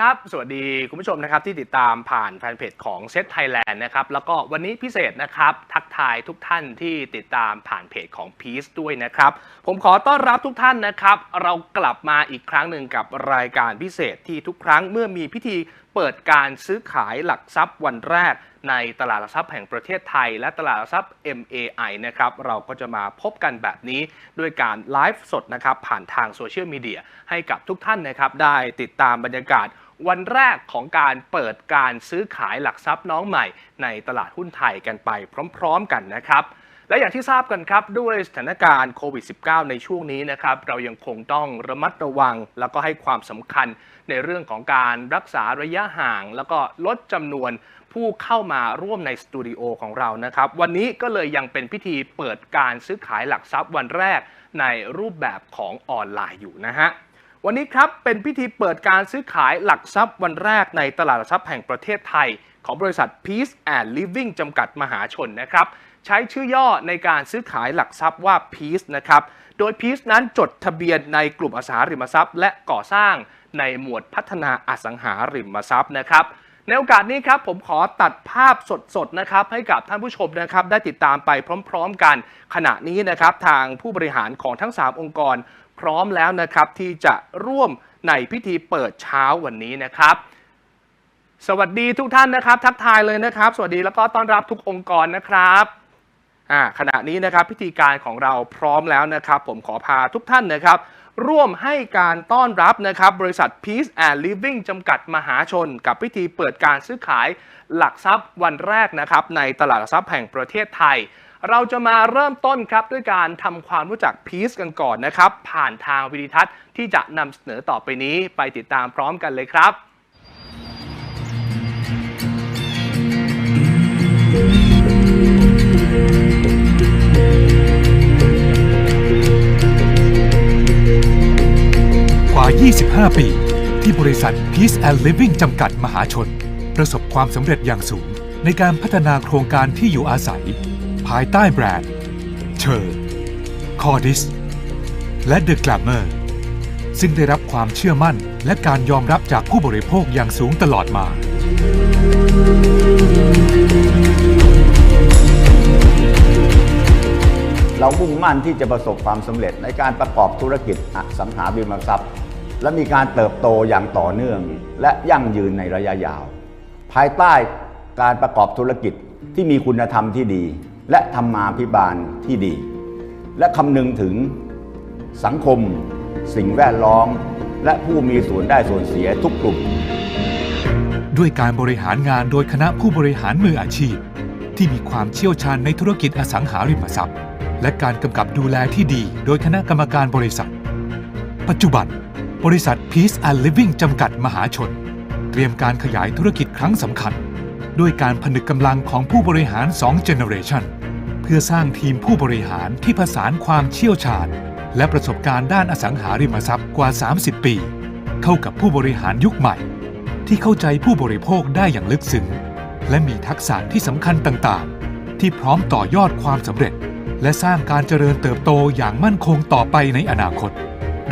สวัสดีครับ สวัสดีคุณผู้ชมนะครับที่ติดตามผ่านแฟนเพจของเซตไทยแลนด์นะครับ แล้วก็วันนี้พิเศษนะครับ ทักทายทุกท่านที่ติดตามผ่านเพจของพีซด้วยนะครับ ผมขอต้อนรับทุกท่านนะครับ เรากลับมาอีกครั้งหนึ่งกับรายการพิเศษที่ทุกครั้งเมื่อมีพิธีเปิดการซื้อขายหลักทรัพย์วันแรกในตลาดหลักทรัพย์แห่งประเทศไทย และตลาดหลักทรัพย์ MAI นะครับเราก็จะมาพบกันแบบนี้ด้วยการไลฟ์สดนะครับผ่านทางโซเชียลมีเดียให้กับทุกท่านนะครับได้ติดตามบรรยากาศวันแรกของการเปิดการซื้อขายหลักทรัพย์น้องใหม่ ในตลาดหุ้นไทยกันไปพร้อม ๆ กันนะครับ และอย่างที่ทราบกันครับด้วยสถานการณ์โควิด -19 ในช่วงนี้นะครับเรายังคงต้องระมัดระวัง แล้วก็ให้ความสำคัญในเรื่องของการรักษาระยะห่าง แล้วก็ลดจำนวนผู้เข้ามาร่วมในสตูดิโอของเรานะครับ วันนี้ก็เลยยังเป็นพิธีเปิดการซื้อขายหลักทรัพย์วันแรกในรูปแบบของออนไลน์อยู่นะฮะวันนี้ครับเป็นพิธีเปิดการซื้อขายหลักทรัพย์วันแรกในตลาดหลักทรัพย์แห่งประเทศไทย ของบริษัท Peace and Living จำกัดมหาชนนะครับ ใช้ชื่อย่อในการซื้อขายหลักทรัพย์ว่า Peace นะครับ โดย Peace นั้นจดทะเบียนในกลุ่มอสังหาริมทรัพย์ และก่อสร้างในหมวดพัฒนาอสังหาริมทรัพย์นะครับในโอกาสนี้ครับผมขอตัดภาพสดๆนะครับให้กับท่านผู้ชมนะครับได้ติดตามไปพร้อมๆกัน ขณะนี้นะครับทางผู้บริหารของทั้ง 3 องค์กร พร้อมแล้วนะครับที่จะร่วมในพิธีเปิดเช้าวันนี้นะครับ สวัสดีทุกท่านนะครับ ทักทายเลยนะครับ สวัสดีแล้วก็ต้อนรับทุกองค์กรนะครับ อ่าขณะนี้นะครับพิธีการของเราพร้อมแล้วนะครับ ผมขอพาทุกท่านนะครับ ร่วมให้การต้อนรับนะครับ บริษัท Peace and Living จำกัดมหาชน กับพิธีเปิดการซื้อขายหลักทรัพย์วันแรกนะครับ ในตลาดหลักทรัพย์แห่งประเทศไทย เราจะมาเริ่มต้นครับ ด้วยการทำความรู้จัก Peace กันก่อนนะครับ ผ่านทางวิดีทัศน์ที่จะนำเสนอต่อไปนี้ไปติดตามพร้อมกันเลยครับ ว่า 25 ปี ที่บริษัท Peace and Living จำกัดมหาชน ประสบความสำเร็จอย่างสูง ในการพัฒนาโครงการที่อยู่อาศัย ภายใต้แบรนด์เชอร์คอร์ดิสและ The Glamour ซึ่งได้รับความเชื่อมั่น และการยอมรับจากผู้บริโภคอย่างสูงตลอดมาเรามุ่งมั่นที่จะประสบความสำเร็จในการประกอบธุรกิจอสังหาริมทรัพย์ และมีการเติบโตอย่างต่อเนื่อง และยั่งยืนในระยะยาว ภายใต้การประกอบธุรกิจที่มีคุณธรรมที่ดี และธรรมาภิบาลที่ดี และคำนึงถึงสังคม สิ่งแวดล้อม และผู้มีส่วนได้ส่วนเสียทุกกลุ่ม ด้วยการบริหารงานโดยคณะผู้บริหารมืออาชีพ ที่มีความเชี่ยวชาญในธุรกิจอสังหาริมทรัพย์ และการกำกับดูแลที่ดี โดยคณะกรรมการบริษัท ปัจจุบัน บริษัท Peace and Living จำกัดมหาชน เตรียมการขยายธุรกิจครั้งสำคัญ ด้วยการผนึกกำลังของผู้บริหาร 2 Generation เพื่อสร้างทีมผู้บริหารที่ผสานความเชี่ยวชาญ และประสบการณ์ด้านอสังหาริมทรัพย์กว่า 30 ปี เข้ากับผู้บริหารยุคใหม่ ที่เข้าใจผู้บริโภคได้อย่างลึกซึ้งและมีทักษะที่สำคัญต่างๆ ที่พร้อมต่อยอดความสำเร็จ และสร้างการเจริญเติบโตอย่างมั่นคงต่อไปในอนาคต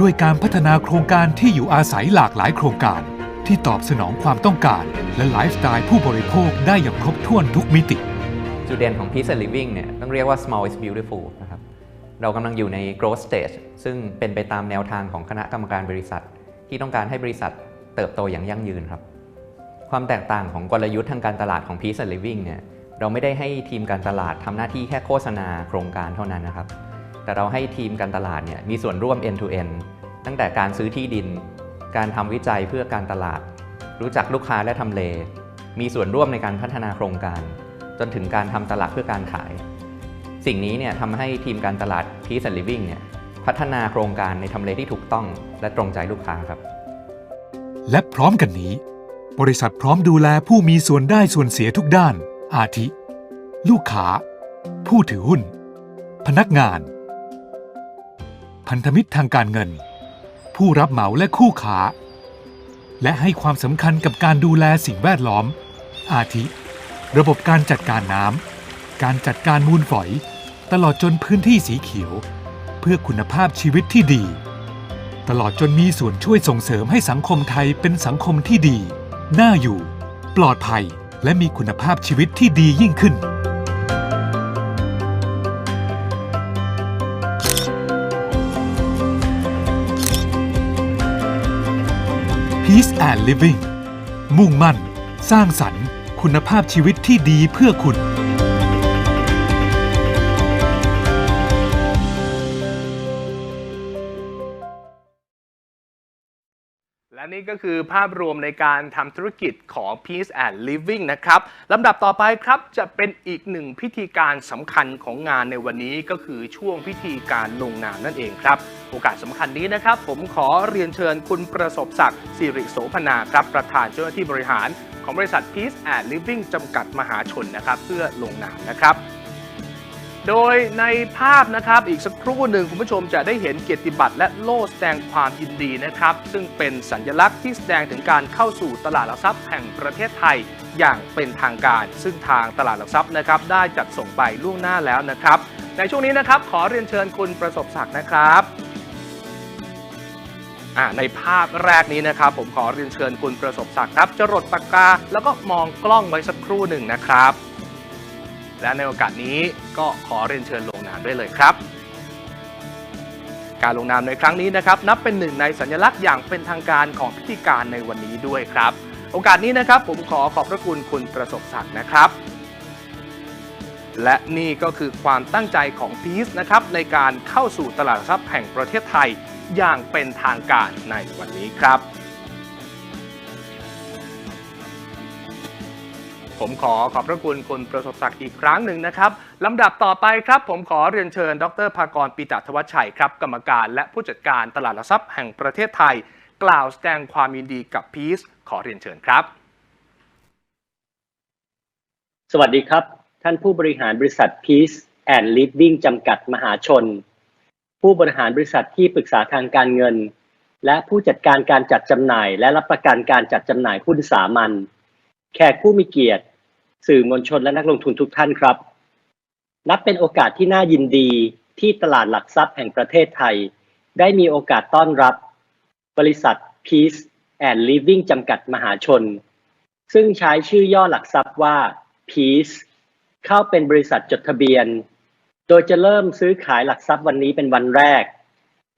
ด้วยการพัฒนาโครงการที่อยู่อาศัยหลากหลายโครงการ ที่ตอบสนองความต้องการ และไลฟ์สไตล์ผู้บริโภคได้อย่างครบถ้วนทุกมิติ จุดเด่นของ Peace and Living เนี่ยต้องเรียกว่า small is beautiful นะครับเรากำลังอยู่ใน growth stage ซึ่งเป็นไปตามแนวทางของคณะกรรมการบริษัท ที่ต้องการให้บริษัทเติบโตอย่างยั่งยืนครับ ความแตกต่างของกลยุทธ์ทางการตลาดของ Peace and Living เนี่ยเราไม่ได้ให้ทีมการตลาดทำหน้าที่แค่โฆษณาโครงการเท่านั้นนะครับ แต่เราให้ทีมการตลาดเนี่ยมีส่วนร่วม end to end ตั้งแต่การซื้อที่ดิน การทำวิจัยเพื่อการตลาด รู้จักลูกค้าและทำเล มีส่วนร่วมในการพัฒนาโครงการ จนถึงการทำตลาดเพื่อการขาย สิ่งนี้เนี่ยทำให้ทีมการตลาด Peace and Living เนี่ยพัฒนาโครงการในทำเลที่ถูกต้องและตรงใจลูกค้าครับ และพร้อมกันนี้ บริษัทพร้อมดูแลผู้มีส่วนได้ส่วนเสียทุกด้าน อาทิ ลูกค้า ผู้ถือหุ้น พนักงาน พันธมิตรทางการเงิน ผู้รับเหมาและคู่ค้า และให้ความสำคัญกับการดูแลสิ่งแวดล้อม อาทิ ระบบการจัดการน้ำการจัดการมูลฝอย ตลอดจนพื้นที่สีเขียว เพื่อคุณภาพชีวิตที่ดี ตลอดจนมีส่วนช่วยส่งเสริมให้สังคมไทยเป็นสังคมที่ดี น่าอยู่ ปลอดภัยและมีคุณภาพชีวิตที่ดียิ่งขึ้น Peace and Living มุ่งมั่น สร้างสรรค์ คุณภาพชีวิตที่ดีเพื่อคุณ ก็คือภาพรวมในการทำธุรกิจของ Peace and Living นะครับลำดับต่อไปครับจะเป็นอีกหนึ่งพิธีการสำคัญของงานในวันนี้ก็คือช่วงพิธีการลงนามนั่นเองครับ โอกาสสำคัญนี้นะครับ ผมขอเรียนเชิญคุณประสบศักดิ์สิริโสพนาครับ ประธานเจ้าหน้าที่บริหารของบริษัท Peace and Living จำกัดมหาชนนะครับ เพื่อลงนามนะครับ โดยในภาพนะครับอีกสักครู่หนึ่งคุณผู้ชมจะได้เห็นเกียรติบัตรและโล่แสดงความยินดีนะครับ ซึ่งเป็นสัญลักษณ์ที่แสดงถึงการเข้าสู่ตลาดหลักทรัพย์แห่งประเทศไทยอย่างเป็นทางการ ซึ่งทางตลาดหลักทรัพย์นะครับได้จัดส่งไปล่วงหน้าแล้วนะครับ ในช่วงนี้นะครับขอเรียนเชิญคุณประสบศักดิ์นะครับในภาพแรกนี้นะครับ ผมขอเรียนเชิญคุณประสบศักดิ์ครับจรดปากกา แล้วก็มองกล้องไว้สักครู่หนึ่งนะครับ และในโอกาสนี้ก็ขอเรียนเชิญลงนามด้วยเลยครับ การลงนามในครั้งนี้นะครับนับเป็นหนึ่งในสัญลักษณ์อย่างเป็นทางการของพิธีการในวันนี้ด้วยครับ โอกาสนี้นะครับผมขอขอบพระคุณคุณประสบศักดิ์นะครับและนี่ก็คือความตั้งใจของพีซนะครับในการเข้าสู่ตลาดทรัพย์แห่งประเทศไทยอย่างเป็นทางการในวันนี้ครับ ผมขอขอบพระคุณคุณประสบศักดิ์อีกครั้งหนึ่งนะครับลำดับต่อไปครับ ผมขอเรียนเชิญ ดรภากรปิตะทวัชชัยครับ กรรมการและผู้จัดการตลาดหลักทรัพย์แห่งประเทศไทย กล่าวแสดงความยินดีกับพีซขอเรียนเชิญครับ สวัสดีครับ ท่านผู้บริหารบริษัท Peace and Living จำกัดมหาชน ผู้บริหารบริษัทที่ปรึกษาทางการเงิน และผู้จัดการการจัดจำหน่าย และรับประกันการจัดจำหน่ายหุ้นสามัญ แขกผู้มีเกียรติ สื่อมวลชนและนักลงทุนทุกท่านครับ นับเป็นโอกาสที่น่ายินดีที่ตลาดหลักทรัพย์แห่งประเทศไทย ได้มีโอกาสต้อนรับ บริษัท Peace and Living จำกัดมหาชน ซึ่งใช้ชื่อย่อหลักทรัพย์ว่า Peace เข้าเป็นบริษัทจดทะเบียน โดยจะเริ่มซื้อขายหลักทรัพย์วันนี้เป็นวันแรก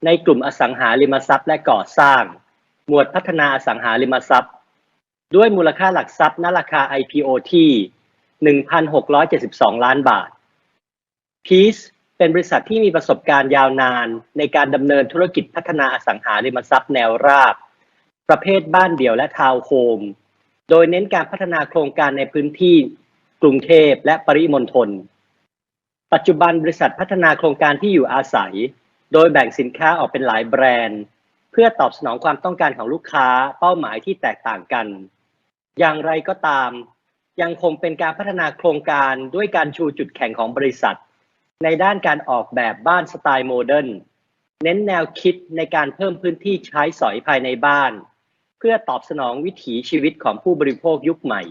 ในกลุ่มอสังหาริมทรัพย์และก่อสร้าง หมวดพัฒนาอสังหาริมทรัพย์ ด้วยมูลค่าหลักทรัพย์ณราคา IPO ที่ 1,672 ล้านบาท Peace เป็นบริษัทที่มีประสบการณ์ยาวนานในการดำเนินธุรกิจพัฒนาอสังหาริมทรัพย์แนวราบ ประเภทบ้านเดี่ยวและทาวน์โฮม โดยเน้นการพัฒนาโครงการในพื้นที่กรุงเทพและปริมณฑล ปัจจุบันบริษัทพัฒนาโครงการที่อยู่อาศัย โดยแบ่งสินค้าออกเป็นหลายแบรนด์ เพื่อตอบสนองความต้องการของลูกค้าเป้าหมายที่แตกต่างกัน อย่างไรก็ตาม ยังคงเป็นการพัฒนาโครงการด้วยการชูจุดแข็งของบริษัท ในด้านการออกแบบบ้านสไตล์โมเดิร์นเน้นแนวคิดในการเพิ่มพื้นที่ใช้สอยภายในบ้าน เพื่อตอบสนองวิถีชีวิตของผู้บริโภคยุคใหม่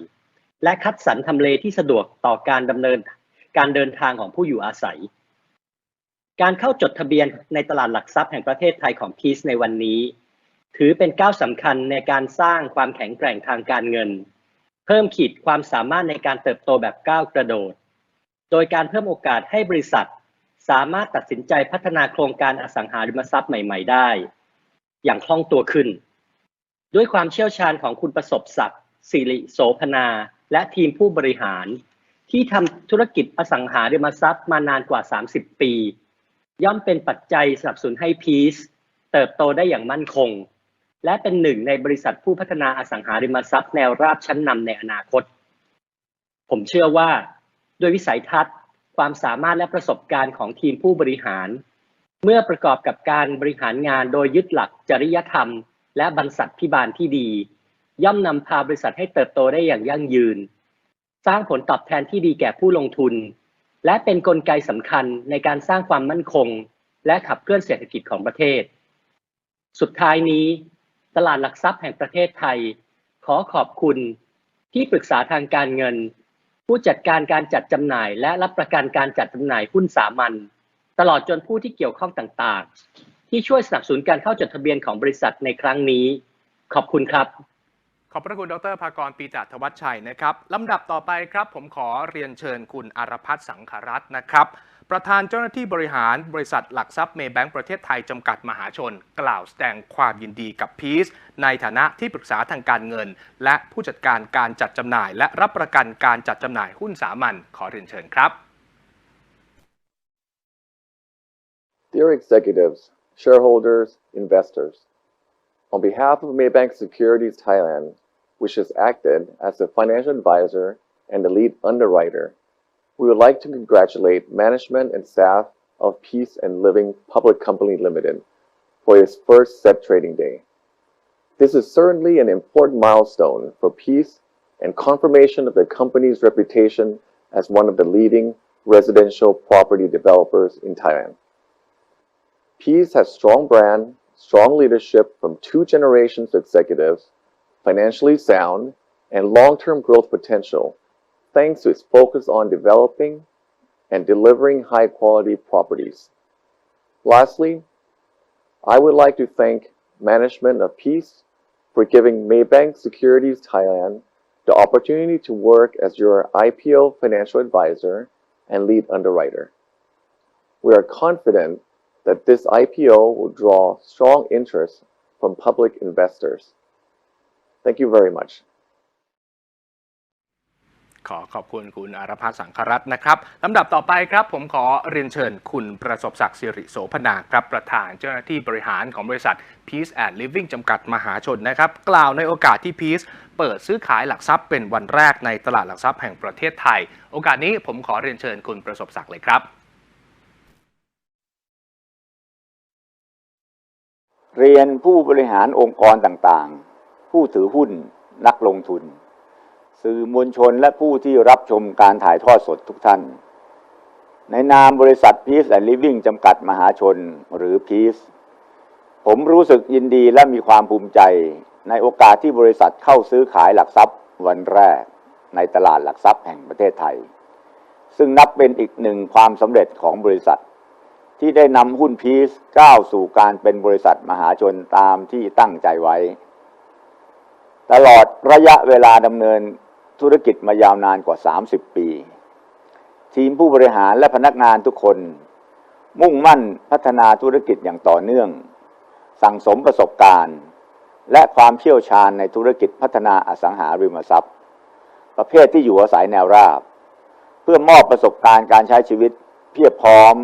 และคัดสรรทำเลที่สะดวกต่อการดำเนินการเดินทางของผู้อยู่อาศัย การเข้าจดทะเบียนในตลาดหลักทรัพย์แห่งประเทศไทยของพีซในวันนี้ ถือเป็นก้าวสำคัญในการสร้างความแข็งแกร่งทางการเงิน เพิ่มขีดความสามารถในการเติบโตแบบก้าวกระโดด โดยการเพิ่มโอกาสให้บริษัท สามารถตัดสินใจพัฒนาโครงการอสังหาริมทรัพย์ใหม่ ๆ ได้ อย่างคล่องตัวขึ้น ด้วยความเชี่ยวชาญของคุณประสบศักดิ์สิริโสพนา และทีมผู้บริหาร ที่ทำธุรกิจอสังหาริมทรัพย์มานานกว่า 30 ปี ย่อมเป็นปัจจัยสนับสนุนให้พีซเติบโตได้อย่างมั่นคง และเป็นหนึ่งในบริษัทผู้พัฒนาอสังหาริมทรัพย์แนวราบชั้นนำในอนาคต ผมเชื่อว่าด้วยวิสัยทัศน์ ความสามารถและประสบการณ์ของทีมผู้บริหาร เมื่อประกอบกับการบริหารงานโดยยึดหลักจริยธรรม และบรรษัทพิบาลที่ดี ย่อมนำพาบริษัทให้เติบโตได้อย่างยั่งยืน สร้างผลตอบแทนที่ดีแก่ผู้ลงทุน และเป็นนกลไกสำคัญในการสร้างความมั่นคง และขับเคลื่อนเศรษฐกิจของประเทศ สุดท้ายนี้ ตลาดหลักทรัพย์แห่งประเทศไทย ขอขอบคุณที่ปรึกษาทางการเงิน ผู้จัดการการจัดจำหน่าย และรับประกันการจัดจำหน่ายหุ้นสามัญตลอดจนผู้ที่เกี่ยวข้องต่างๆ ที่ช่วยสนับสนุนการเข้าจดทะเบียนของบริษัทในครั้งนี้ ขอบคุณครับ ขอบพระคุณดรภากรปีจัตวัชชัยนะครับลำดับต่อไปครับ ผมขอเรียนเชิญคุณอารพัฒน์สังขรัตน์นะครับ ประธานเจ้าหน้าที่บริหารบริษัทหลักทรัพย์เมย์แบงก์ประเทศไทยจำกัดมหาชน กล่าวแสดงความยินดีกับพีซในฐานะที่ปรึกษาทางการเงิน และผู้จัดการการจัดจำหน่าย และรับประกันการจัดจำหน่ายหุ้นสามัญขอเรียนเชิญครับ Dear executives, shareholders, investors, on behalf of Maybank Securities Thailand, which has acted as the financial advisor and the lead underwriter, we would like to congratulate management and staff of Peace and Living Public Company Limited for its first set trading day. This is certainly an important milestone for Peace and confirmation of the company's reputation as one of the leading residential property developers in Thailand. Peace has strong brand, strong leadership from two generations of executives, financially sound, and long-term growth potential, thanks to its focus on developing and delivering high-quality properties. Lastly, I would like to thank management of Peace for giving Maybank Securities Thailand the opportunity to work as your IPO financial advisor and lead underwriter. We are confident that this IPO will draw strong interest from public investors. Thank you very much. ขอขอบคุณคุณอารพัฒสังครัตน์นะครับลำดับต่อไปครับ ผมขอเรียนเชิญคุณประสบศักดิ์สิริโสพนาครับประธานเจ้าหน้าที่บริหารของบริษัท Peace and Living จำกัดมหาชนนะครับ กล่าวในโอกาสที่ Peace เปิดซื้อขายหลักทรัพย์เป็นวันแรกในตลาดหลักทรัพย์แห่งประเทศไทย โอกาสนี้ผมขอเรียนเชิญคุณประสบศักดิ์เลยครับเรียนผู้บริหารองค์กรต่างๆ ผู้ถือหุ้นนักลงทุน สื่อมวลชนและผู้ที่รับชมการถ่ายทอดสดทุกท่าน ในนามบริษัท Peace and Living จำกัดมหาชนหรือ Peace ผมรู้สึกยินดีและมีความภูมิใจ ในโอกาสที่บริษัทเข้าซื้อขายหลักทรัพย์วันแรก ในตลาดหลักทรัพย์แห่งประเทศไทย ซึ่งนับเป็นอีกหนึ่งความสำเร็จของบริษัท ที่ได้นำหุ้นพีซก้าวสู่การเป็นบริษัทมหาชนตามที่ตั้งใจไว้ ตลอดระยะเวลาดำเนิน ธุรกิจมายาวนานกว่า 30 ปี ทีมผู้บริหารและพนักงานทุกคน มุ่งมั่นพัฒนาธุรกิจอย่างต่อเนื่อง สั่งสมประสบการณ์ และความเชี่ยวชาญในธุรกิจพัฒนาอสังหาริมทรัพย์ ประเภทที่อยู่อาศัยแนวราบ เพื่อมอบประสบการณ์การใช้ชีวิต เพียบพร้อม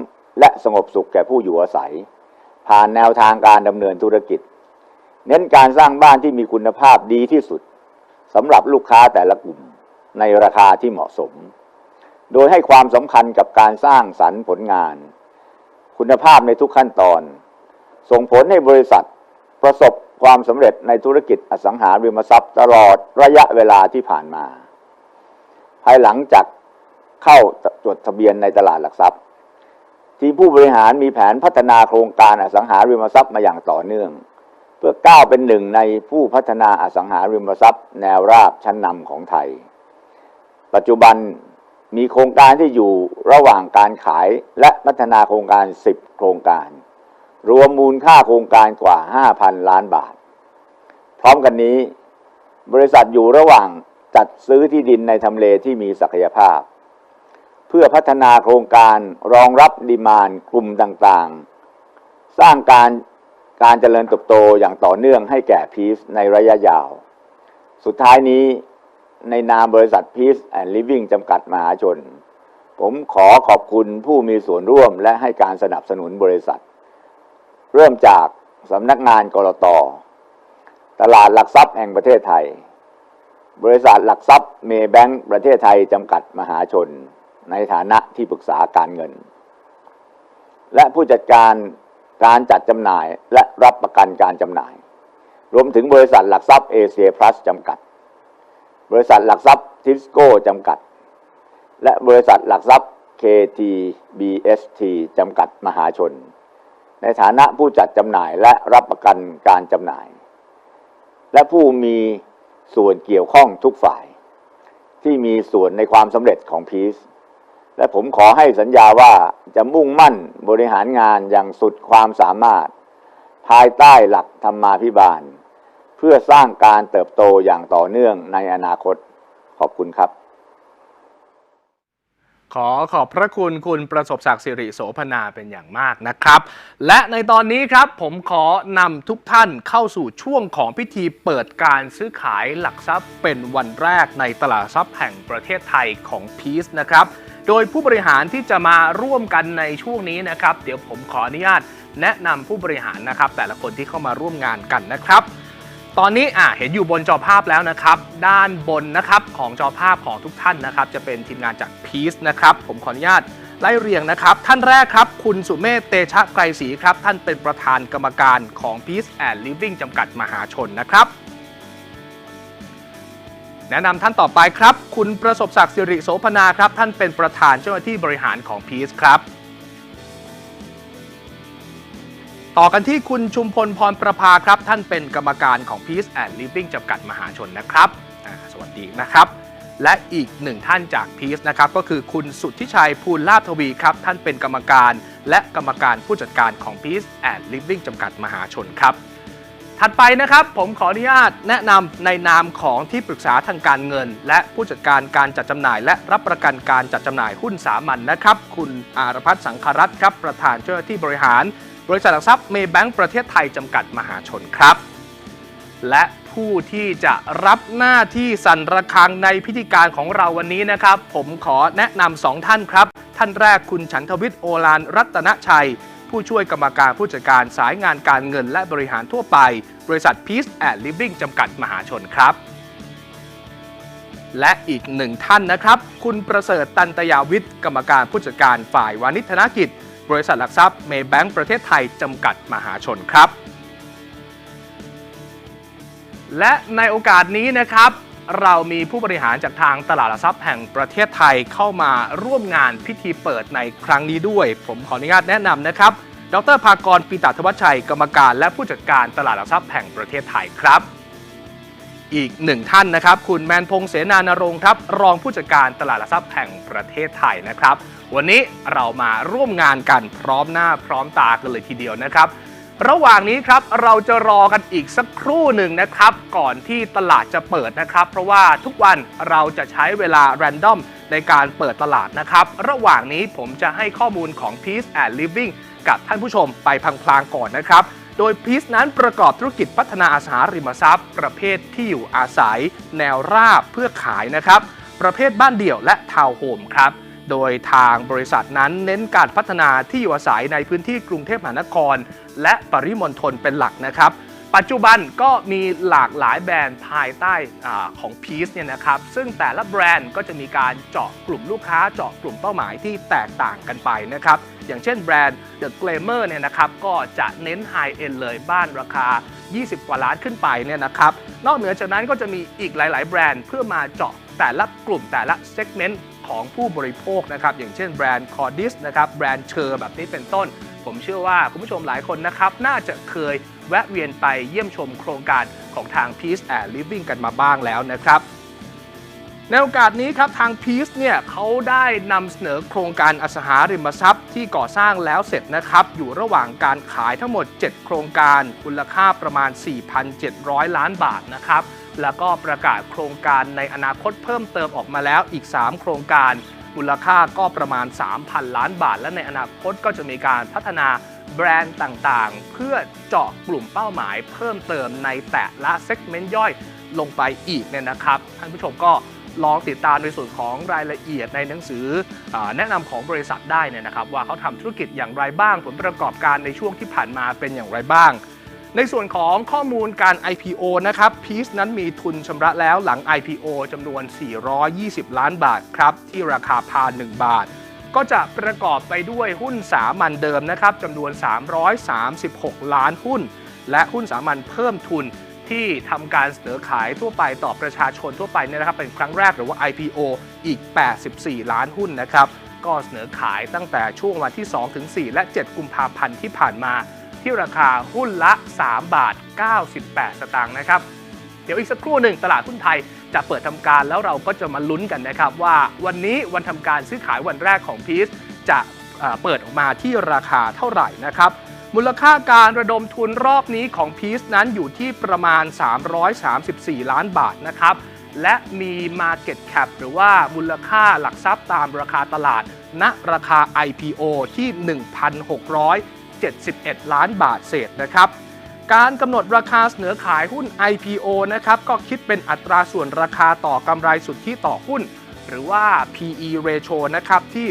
และสงบสุขแก่ผู้อยู่อาศัย ผ่านแนวทางการดำเนินธุรกิจ เน้นการสร้างบ้านที่มีคุณภาพดีที่สุด สำหรับลูกค้าแต่ละกลุ่มในราคาที่เหมาะสม โดยให้ความสำคัญกับการสร้างสรรค์ผลงาน คุณภาพในทุกขั้นตอน ส่งผลให้บริษัทประสบความสำเร็จในธุรกิจอสังหาริมทรัพย์ตลอดระยะเวลาที่ผ่านมา ภายหลังจากเข้าจดทะเบียนในตลาดหลักทรัพย์ ทีมผู้บริหารมีแผนพัฒนาโครงการอสังหาริมทรัพย์มาอย่างต่อเนื่อง พื่อก้าวเป็นหนึ่งในผู้พัฒนาอสังหาริมทรัพย์ แนวราบชั้นนำของไทย ปัจจุบันมีโครงการที่อยู่ระหว่างการขายและพัฒนาโครงการ 10 โครงการ รวมมูลค่าโครงการกว่า 5,000 ล้านบาท พร้อมกันนี้ บริษัทอยู่ระหว่างจัดซื้อที่ดินในทำเลที่มีศักยภาพ เพื่อพัฒนาโครงการรองรับดีมานกลุ่มต่างๆ สร้างการ การเจริญเติบโตอย่างต่อเนื่องให้แก่พีซในระยะยาว สุดท้ายนี้ในนามบริษัท Peace and Living จำกัดมหาชน ผมขอขอบคุณผู้มีส่วนร่วมและให้การสนับสนุนบริษัท เริ่มจากสำนักงานกรตตลาดหลักทรัพย์แห่งประเทศไทย บริษัทหลักทรัพย์เมย์แบงก์ประเทศไทยจำกัดมหาชน ในฐานะที่ปรึกษาการเงิน และผู้จัดการ การจัดจำหน่ายและรับประกันการจำหน่าย รวมถึงบริษัทหลักทรัพย์เอเชียพลัสจำกัด บริษัทหลักทรัพย์ทิสโก้จำกัด และบริษัทหลักทรัพย์ KTBST จำกัดมหาชน ในฐานะผู้จัดจำหน่ายและรับประกันการจำหน่าย และผู้มีส่วนเกี่ยวข้องทุกฝ่าย ที่มีส่วนในความสำเร็จของพีซ และผมขอให้สัญญาว่าจะมุ่งมั่นบริหารงานอย่างสุดความสามารถ ภายใต้หลักธรรมาภิบาล เพื่อสร้างการเติบโตอย่างต่อเนื่องในอนาคตขอบคุณครับ ขอขอบพระคุณคุณประสบศักดิ์สิริโสพนาเป็นอย่างมากนะครับ และในตอนนี้ครับผมขอนำทุกท่านเข้าสู่ช่วงของพิธีเปิดการซื้อขายหลักทรัพย์เป็นวันแรกในตลาดทรัพย์แห่งประเทศไทยของพีซนะครับ โดยผู้บริหารที่จะมาร่วมกันในช่วงนี้นะครับ เดี๋ยวผมขออนุญาตแนะนำผู้บริหารนะครับ แต่ละคนที่เข้ามาร่วมงานกันนะครับ ตอนนี้อะเห็นอยู่บนจอภาพแล้วนะครับ ด้านบนนะครับของจอภาพของทุกท่านนะครับ จะเป็นทีมงานจากพีซนะครับ ผมขออนุญาตไล่เรียงนะครับ ท่านแรกครับ คุณสุเมธเตชะไกรศรีครับ ท่านเป็นประธานกรรมการของ Peace and Living จำกัดมหาชนนะครับ แนะนำท่านต่อไปครับ คุณประสบศักดิ์สิริโสพนาครับ ท่านเป็นประธานเจ้าหน้าที่บริหารของ Peace ครับ ต่อกันที่คุณชุมพลพรประภาครับ ท่านเป็นกรรมการของ Peace and Living จำกัดมหาชนนะครับสวัสดีนะครับและอีกหนึ่งท่านจาก Peace นะครับก็คือคุณสุทธิชัยภูลลาภทวีครับ ท่านเป็นกรรมการ และกรรมการผู้จัดการของ Peace and Living จำกัดมหาชนครับ ถัดไปนะครับผมขออนุญาตแนะนำในนามของที่ปรึกษาทางการเงิน และผู้จัดการการจัดจำหน่าย และรับประกันการจัดจำหน่ายหุ้นสามัญนะครับ คุณอารพัฒน์สังครัตน์ครับประธานเจ้าหน้าที่บริหาร บริษัทหลักทรัพย์เมย์แบงก์ประเทศไทยจำกัดมหาชนครับ และผู้ที่จะรับหน้าที่สั่นระฆังในพิธีการของเราวันนี้นะครับ ผมขอแนะนำสองท่านครับ ท่านแรกคุณฉันทวิทย์โอลานรัตนชัย ผู้ช่วยกรรมการผู้จัดการสายงานการเงินและบริหารทั่วไป บริษัท Peace and Living จำกัดมหาชนครับ และอีกหนึ่งท่านนะครับ คุณประเสริฐตันตยาวิทย์ กรรมการผู้จัดการฝ่ายวานิธนกิจ บริษัทหลักทรัพย์เมย์แบงก์ประเทศไทยจำกัดมหาชนครับ และในโอกาสนี้นะครับ เรามีผู้บริหารจากทางตลาดหลักทรัพย์แห่งประเทศไทยเข้ามาร่วมงานพิธีเปิดในครั้งนี้ด้วย ผมขออนุญาตแนะนำนะครับ ดรภากรปีตาธวัชชัย กรรมการและผู้จัดการตลาดหลักทรัพย์แห่งประเทศไทยครับ อีกหนึ่งท่านนะครับ คุณแมนพงษ์เสนานรงค์ครับ รองผู้จัดการตลาดหลักทรัพย์แห่งประเทศไทยนะครับ วันนี้เรามาร่วมงานกันพร้อมหน้าพร้อมตากันเลยทีเดียวนะครับ ระหว่างนี้ครับเราจะรอกันอีกสักครู่หนึ่งนะครับ ก่อนที่ตลาดจะเปิดนะครับ เพราะว่าทุกวันเราจะใช้เวลาแรนดอมในการเปิดตลาดนะครับ ระหว่างนี้ผมจะให้ข้อมูลของ Peace and Living กับท่านผู้ชมไปพลางๆก่อนนะครับ โดยพีซนั้นประกอบธุรกิจพัฒนาอสังหาริมทรัพย์ ประเภทที่อยู่อาศัย แนวราบเพื่อขายนะครับ ประเภทบ้านเดี่ยวและทาวน์โฮมครับ โดยทางบริษัทนั้นเน้นการพัฒนาที่อยู่อาศัยในพื้นที่กรุงเทพมหานคร และปริมณฑลเป็นหลักนะครับ ปัจจุบันก็มีหลากหลายแบรนด์ภายใต้อของ Peace เนี่ยนะครับ ซึ่งแต่ละแบรนด์ก็จะมีการเจาะกลุ่มลูกค้าเจาะกลุ่มเป้าหมายที่แตกต่างกันไปนะครับอย่างเช่นแบรนด์ The Glamour เนี่ยนะครับก็จะเน้น High End เลยบ้านราคา 20 กว่าล้านขึ้นไปเนี่ยนะครับนอกเหนือจากนั้นก็จะมีอีกหลาย ๆ แบรนด์เพื่อมาเจาะแต่ละกลุ่มแต่ละเซกเมนต์ ของผู้บริโภคนะครับอย่างเช่นแบรนด์ Cordis นะครับแบรนด์เชอร์แบบนี้เป็นต้น ผมเชื่อว่าคุณผู้ชมหลายคนนะครับน่าจะเคยแวะเวียนไปเยี่ยมชมโครงการของทาง Peace and Living กันมาบ้างแล้วนะครับในโอกาสนี้ครับทาง Peace เนี่ยเขาได้นำเสนอโครงการอสังหาริมทรัพย์ที่ก่อสร้างแล้วเสร็จนะครับ อยู่ระหว่างการขายทั้งหมด 7 โครงการมูลค่าประมาณ 4,700 ล้านบาทนะครับ แล้วก็ประกาศโครงการในอนาคตเพิ่มเติมออกมาแล้วอีก 3 โครงการ มูลค่าก็ประมาณ 3,000 ล้านบาท และในอนาคตก็จะมีการพัฒนาแบรนด์ต่างๆ เพื่อเจาะกลุ่มเป้าหมายเพิ่มเติมในแต่ละเซกเมนต์ย่อยลงไปอีกเนี่ยนะครับท่านผู้ชมก็ลองติดตามในส่วนของรายละเอียดในหนังสืออแนะนำของบริษัทได้เนี่ยนะครับ ว่าเขาทำธุรกิจอย่างไรบ้างผลประกอบการในช่วงที่ผ่านมาเป็นอย่างไรบ้าง ในส่วนของข้อมูลการ IPO นะครับ Peace นั้นมีทุนชำระแล้วหลัง IPO จำนวน 420 ล้านบาทครับ ที่ราคาพา 1 บาท ก็จะประกอบไปด้วยหุ้นสามัญเดิมนะครับจำนวน 336 ล้านหุ้น และหุ้นสามัญเพิ่มทุนที่ทำการเสนอขายทั่วไปต่อประชาชนทั่วไปเนี่ยนะครับเป็นครั้งแรกหรือว่า IPO อีก 84 ล้านหุ้นนะครับก็เสนอขายตั้งแต่ช่วงวันที่ 2-4 และ 7 กุมภาพันธ์ที่ผ่านมา ที่ราคาหุ้นละ 3 บาท 98 สตางค์นะครับ เดี๋ยวอีกสักครู่หนึ่งตลาดหุ้นไทยจะเปิดทำการแล้วเราก็จะมาลุ้นกันนะครับ ว่าวันนี้วันทำการซื้อขายวันแรกของพีซจะเปิดออกมาที่ราคาเท่าไหร่นะครับ มูลค่าการระดมทุนรอบนี้ของพีซนั้นอยู่ที่ประมาณ 334 ล้านบาทนะครับ และมี Market Cap หรือว่ามูลค่าหลักทรัพย์ตามราคาตลาดณราคา IPO ที่ 71 ล้านบาทเศษนะครับการกำหนดราคาเสนอขายหุ้น IPO นะครับก็คิดเป็นอัตราส่วนราคาต่อกำไรสุทธิต่อหุ้น หรือว่า PE ratio นะครับที่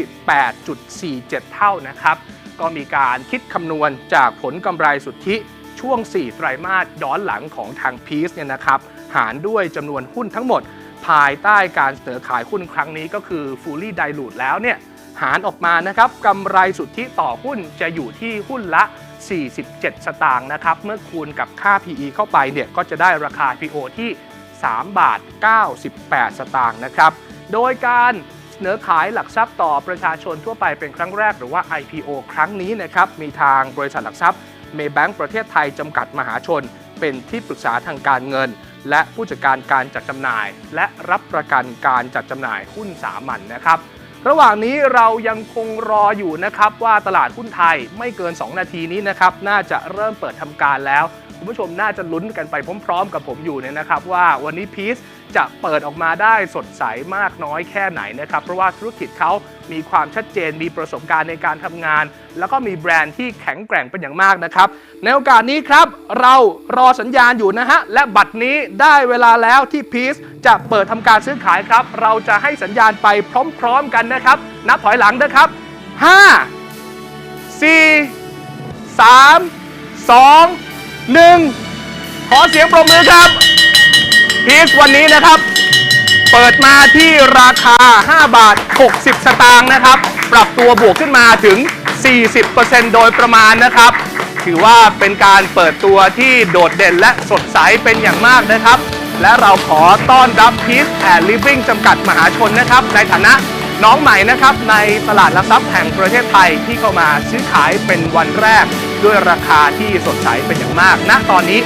8.47 เท่านะครับก็มีการคิดคำนวณจากผลกำไรสุทธิช่วง 4 ไตรมาสย้อนหลังของทางพีซเนี่ยนะครับหารด้วยจำนวนหุ้นทั้งหมด ภายใต้การเสนอขายหุ้นครั้งนี้ก็คือ fully dilute แล้วเนี่ย หารออกมานะครับกำไรสุทธิต่อหุ้นจะอยู่ที่หุ้นละ 47 สตางค์นะครับ เมื่อคูณกับค่า PE เข้าไปเนี่ยก็จะได้ราคา PO ที่ 3 บาท 98 สตางค์นะครับ โดยการเสนอขายหลักทรัพย์ต่อประชาชนทั่วไปเป็นครั้งแรกหรือว่า IPO ครั้งนี้นะครับมีทางบริษัทหลักทรัพย์เมย์แบงก์ประเทศไทยจำกัดมหาชน เป็นที่ปรึกษาทางการเงิน และผู้จัดการการจัดจำหน่าย และรับประกันการจัดจำหน่ายหุ้นสามัญนะครับ ระหว่างนี้เรายังคงรออยู่นะครับว่าตลาดหุ้นไทยไม่เกิน 2 นาทีนี้นะครับน่าจะเริ่มเปิดทำการแล้ว คุณผู้ชมน่าจะลุ้นกันไปพร้อม ๆ กับผมอยู่เนี่ยนะครับว่าวันนี้พีซ จะเปิดออกมาได้สดใสมากน้อยแค่ไหนนะครับ เพราะว่าธุรกิจเขามีความชัดเจนมีประสบการณ์ในการทำงาน แล้วก็มีแบรนด์ที่แข็งแกร่งเป็นอย่างมากนะครับ ในโอกาสนี้ครับ เรารอสัญญาณอยู่นะฮะ และบัตรนี้ได้เวลาแล้วที่พีซจะเปิดทำการซื้อขายครับ เราจะให้สัญญาณไปพร้อมๆกันนะครับ นับถอยหลังนะครับ 5 4 3 2 1 ขอเสียงปรบมือครับ พีซวันนี้นะครับ เปิดมาที่ราคา 5 บาท 60 สตางค์นะครับ ปรับตัวบวกขึ้นมาถึง 40%โดยประมาณนะครับ ถือว่าเป็นการเปิดตัวที่โดดเด่นและสดใสเป็นอย่างมากนะครับ และเราขอต้อนรับพีซแอนด์ลิฟวิ่งจำกัดมหาชนนะครับ ในฐานะน้องใหม่นะครับ ในตลาดหลักทรัพย์แห่งประเทศไทยที่เข้ามาซื้อขายเป็นวันแรก ด้วยราคาที่สดใสเป็นอย่างมากณตอนนี้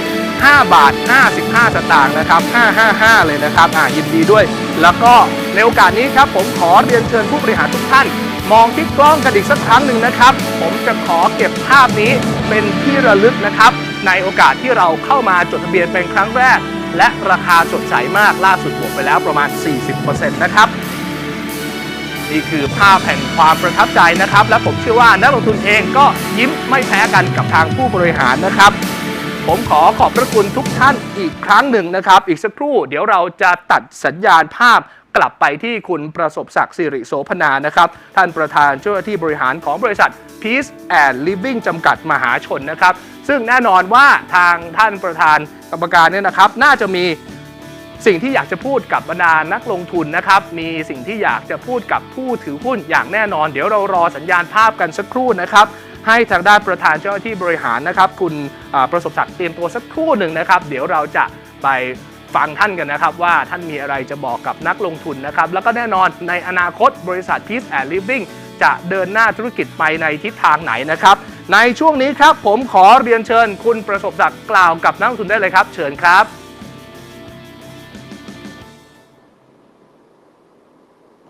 5 บาท 55 สตางค์นะครับ 555 เลยนะครับอ่ายินดีด้วย แล้วก็ในโอกาสนี้ครับผมขอเรียนเชิญผู้บริหารทุกท่าน มองที่กล้องกันอีกสักครั้งหนึ่งนะครับ ผมจะขอเก็บภาพนี้เป็นที่ระลึกนะครับ ในโอกาสที่เราเข้ามาจดทะเบียนเป็นครั้งแรก และราคาสดใสมากล่าสุดบวกไปแล้วประมาณ 40%นะครับนี่คือภาพแห่งความประทับใจนะครับ และผมเชื่อว่านักลงทุนเองก็ยิ้มไม่แพ้กันกับทางผู้บริหารนะครับ ผมขอขอบพระคุณทุกท่านอีกครั้งหนึ่งนะครับ อีกสักครู่เดี๋ยวเราจะตัดสัญญาณภาพกลับไปที่คุณประสบศักดิ์สิริโสพนานะครับ ท่านประธานเจ้าหน้าที่บริหารของบริษัท Peace and Living จำกัดมหาชนนะครับ ซึ่งแน่นอนว่าทางท่านประธานกรรมการเนี่ยนะครับ น่าจะมีสิ่งที่อยากจะพูดกับบรรดานักลงทุนนะครับ มีสิ่งที่อยากจะพูดกับผู้ถือหุ้นอย่างแน่นอน เดี๋ยวเรารอสัญญาณภาพกันสักครู่นะครับ ให้ทางด้านประธานเจ้าหน้าที่บริหารนะครับ คุณประสบศักดิ์เตรียมตัวสักครู่หนึ่งนะครับ เดี๋ยวเราจะไปฟังท่านกันนะครับ ว่าท่านมีอะไรจะบอกกับนักลงทุนนะครับ แล้วก็แน่นอนในอนาคตบริษัท Peace and Living จะเดินหน้าธุรกิจไปในทิศทางไหนนะครับ ในช่วงนี้ครับผมขอเรียนเชิญคุณประสบศักดิ์กล่าวกับนักลงทุนได้เลยครับ เชิญครับ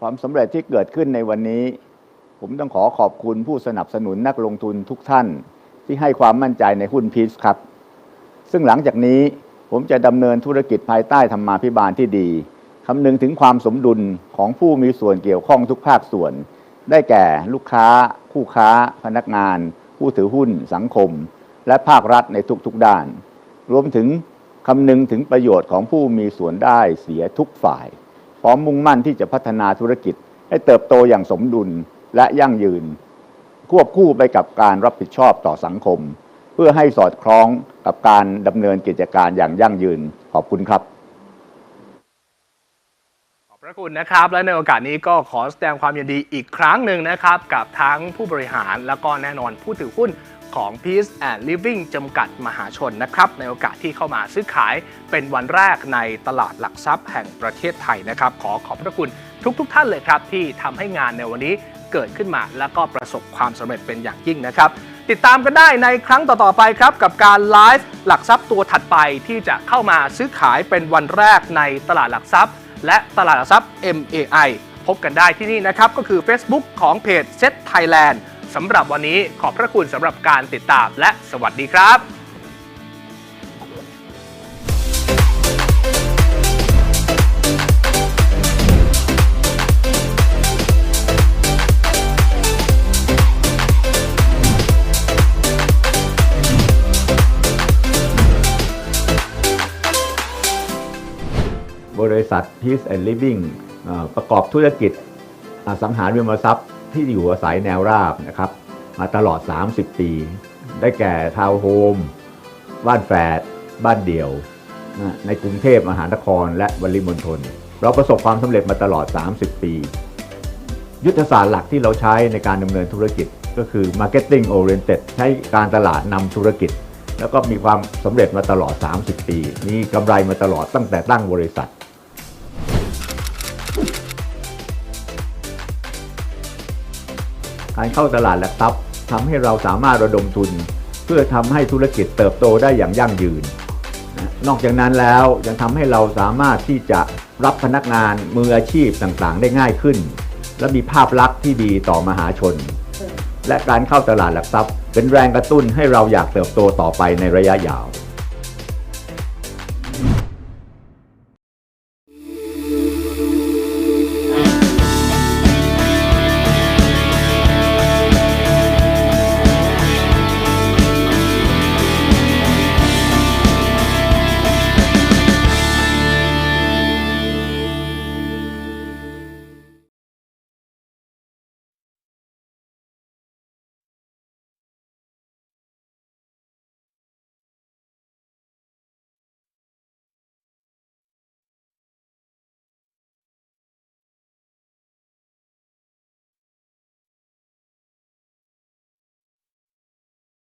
ความสำเร็จที่เกิดขึ้นในวันนี้ ผมต้องขอขอบคุณผู้สนับสนุนนักลงทุนทุกท่าน ที่ให้ความมั่นใจในหุ้นพีชครับ ซึ่งหลังจากนี้ผมจะดำเนินธุรกิจภายใต้ธรรมาภิบาลที่ดีคำนึงถึงความสมดุลของผู้มีส่วนเกี่ยวข้องทุกภาคส่วน ได้แก่ลูกค้า คู่ค้า พนักงาน ผู้ถือหุ้น สังคม และภาครัฐในทุกๆด้าน รวมถึงคำนึงถึงประโยชน์ของผู้มีส่วนได้เสียทุกฝ่าย พร้อมมุ่งมั่นที่จะพัฒนาธุรกิจให้เติบโตอย่างสมดุล และยั่งยืน ควบคู่ไปกับการรับผิดชอบต่อสังคม เพื่อให้สอดคล้องกับการดำเนินกิจการอย่างยั่งยืนขอบคุณครับขอบพระคุณนะครับและในโอกาสนี้ก็ขอแสดงความยินดีอีกครั้งหนึ่งนะครับ กับทั้งผู้บริหารแล้วก็แน่นอนผู้ถือหุ้นของ Peace and Living จำกัดมหาชนนะครับ ในโอกาสที่เข้ามาซื้อขายเป็นวันแรกในตลาดหลักทรัพย์แห่งประเทศไทยนะครับ ขอขอบพระคุณทุกๆทท่านเลยครับ ที่ทำให้งานในวันนี้ เกิดขึ้นมา แล้วก็ประสบความสำเร็จเป็นอย่างยิ่งนะครับ ติดตามกันได้ในครั้งต่อ ๆ ไปครับ กับการไลฟ์หลักทรัพย์ตัวถัดไปที่จะเข้ามาซื้อขายเป็นวันแรกในตลาดหลักทรัพย์ และตลาดหลักทรัพย์ MAI พบกันได้ที่นี่นะครับก็คือ Facebook ของเพจ Set Thailand สำหรับวันนี้ขอบพระคุณสำหรับการติดตามและสวัสดีครับ บริษัท Peace and Living ประกอบธุรกิจอสังหาริมทรัพย์ที่อยู่อาศัยแนวราบนะครับมาตลอด 30 ปี ได้แก่ทาวน์โฮม บ้านแฝด บ้านเดี่ยว ในกรุงเทพมหานครและปริมณฑลเราประสบความสำเร็จมาตลอด 30 ปี ยุทธศาสตร์หลักที่เราใช้ในการดำเนินธุรกิจก็คือ Marketing Oriented ใช้การตลาดนำธุรกิจ แล้วก็มีความสำเร็จมาตลอด 30 ปี มีกำไรมาตลอดตั้งแต่ตั้งบริษัท การเข้าตลาดหลักทรัพย์ทำให้เราสามารถระดมทุน เพื่อทำให้ธุรกิจเติบโตได้อย่างยั่งยืน นอกจากนั้นแล้วยังทำให้เราสามารถที่จะรับพนักงานมืออาชีพต่างๆ ได้ง่ายขึ้น และมีภาพลักษณ์ที่ดีต่อมหาชน และการเข้าตลาดหลักทรัพย์ เป็นแรงกระตุ้นให้เราอยากเติบโตต่อไปในระยะยาว